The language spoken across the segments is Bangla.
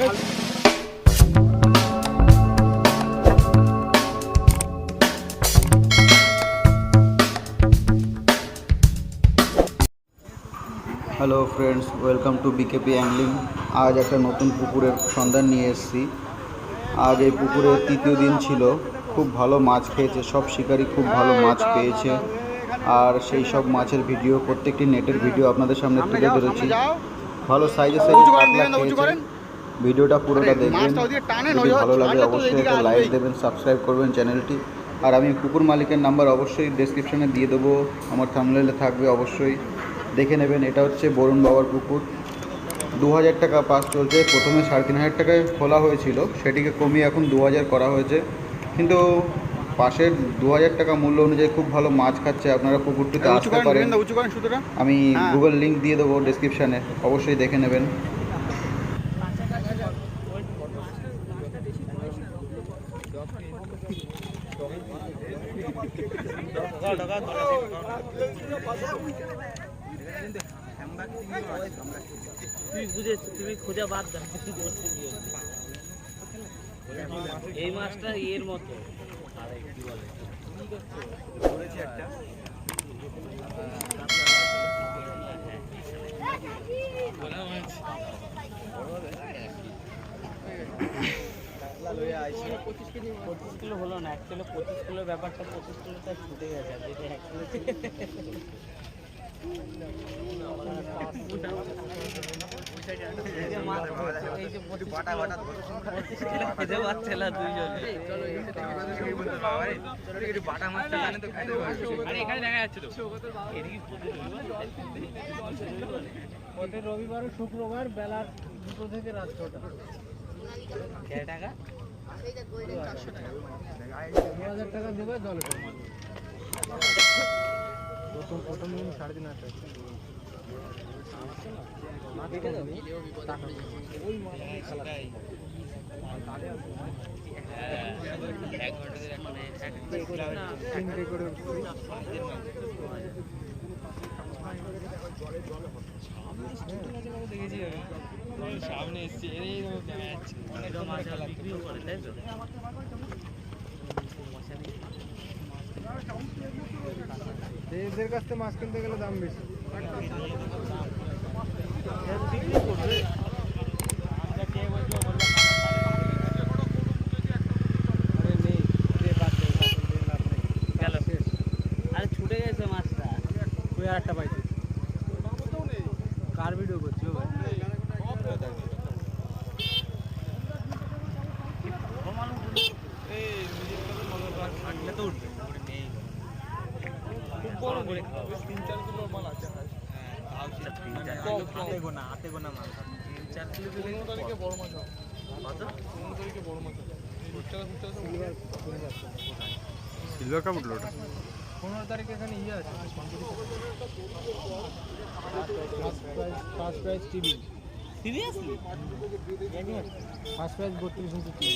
Hello friends welcome to BKP angling আজ একটা নতুন পুকুরের সন্ধান নিয়ে এসেছি। আজ এই পুকুরের তৃতীয় দিন ছিল। খুব ভালো মাছ খেয়েছে সব শিকারী খুব ভালো মাছ পেয়েছে। আর সেই সব মাছের ভিডিও প্রত্যেকটি নেটের ভিডিও আপনাদের সামনে তুলে ধরেছি। ভালো সাইজে সাইজে খেয়েছে ভিডিওটা পুরোটা দেখবেন। যদি ভালো লাগে অবশ্যই একটা লাইক দেবেন সাবস্ক্রাইব করবেন চ্যানেলটি আর আমি কুকুর মালিকের নাম্বার অবশ্যই ডেসক্রিপশনে দিয়ে দেবো। আমার থামলেলে থাকবে অবশ্যই। দেখে নেবেন এটা হচ্ছে বরুণ বাবার পুকুর দু হাজার টাকা পাস চলছে। প্রথমে সাড়ে তিন হাজার টাকায় খোলা হয়েছিল। সেটিকে কমিয়ে এখন দু হাজার করা হয়েছে। কিন্তু পাশের দু হাজার টাকা মূল্য অনুযায়ী খুব ভালো মাছ খাচ্ছে। আপনারা পুকুরটিতে উঁচু আসতে পারেন। আমি হ্যাঁ। গুগল লিংক দিয়ে দেবো ডেসক্রিপশানে অবশ্যই দেখে নেবেন। তুই বুঝে তুমি খোঁজা বাদ দাও এই মাছটা এর মতো। আরে কি বলে? পঁচিশ কিলো হলো না অ্যাকচুয়ালি পঁচিশ কিলো ব্যাপারটা পঁচিশ কিলোটা ছুটে গেছে যেটা এক কিলো পঁচিশ কিলো রবিবার শুক্রবার বেলা দুটো থেকে রাত ছটা। কে টাকা দু হাজার টাকা দেবে জলে প্রথম প্রথম দিন সাড়ে তিন হাজার তিনটে করে সামনে এসছে এরকম দেখা যাচ্ছে বিক্রিও করে তাই তো? এদের কাছ থেকে মাছ কিনতে গেলে দাম বেশি। বিক্রি করবে ছুটে গেছে মাছটা। তুই আর একটা পাইছিস কার ভিডিও করছি ভাই খুব বড় করে খাওয়া তিন চার কিলো মাল আছে হাতে গোনা হাতে গোনা মাল তিন চার কিলো দিলে বড় মাছ কত সিলভার কাপ উঠল ওটা। পনেরো তারিখে এখানে ইয়ে আছে। First prize TV seriously first prize বত্রিশ ইঞ্চি টিভি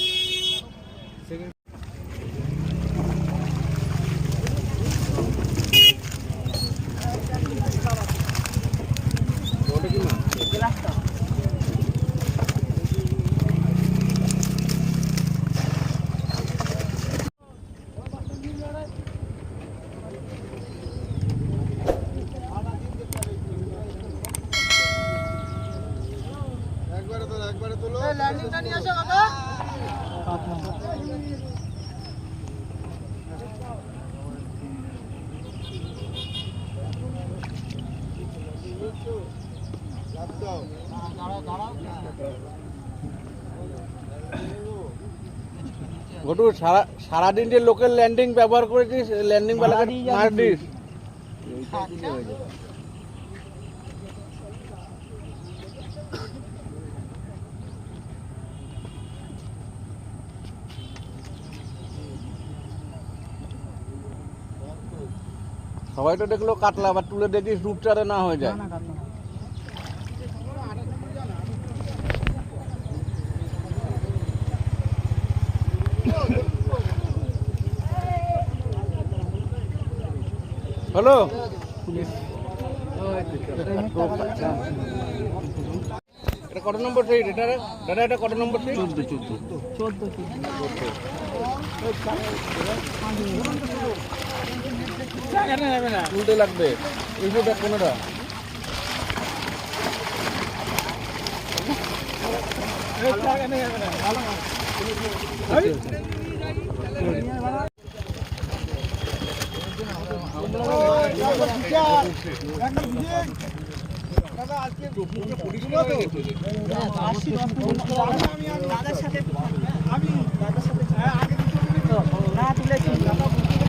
ল্যান্ডিংটা নিয়ে আসো কাকা ঘটু সারা সারাদিন যে লোকের ল্যান্ডিং ব্যবহার করেছিস ল্যান্ডিং বেলাকে মার দিস সবাই তো দেখল কাতলা আবার তুলে দেখিস রূপচারে না হয়ে যায়। হ্যালো এটা কত নম্বর সিট এটা দাদা এটা কত নম্বর সিট চোদ্দ চোদ্দ। চোদ্দ চোদ্দ। যাবে না উল্টে লাগবে। এই যে দেখ কোনোটা। এখানে যাবে না ভালো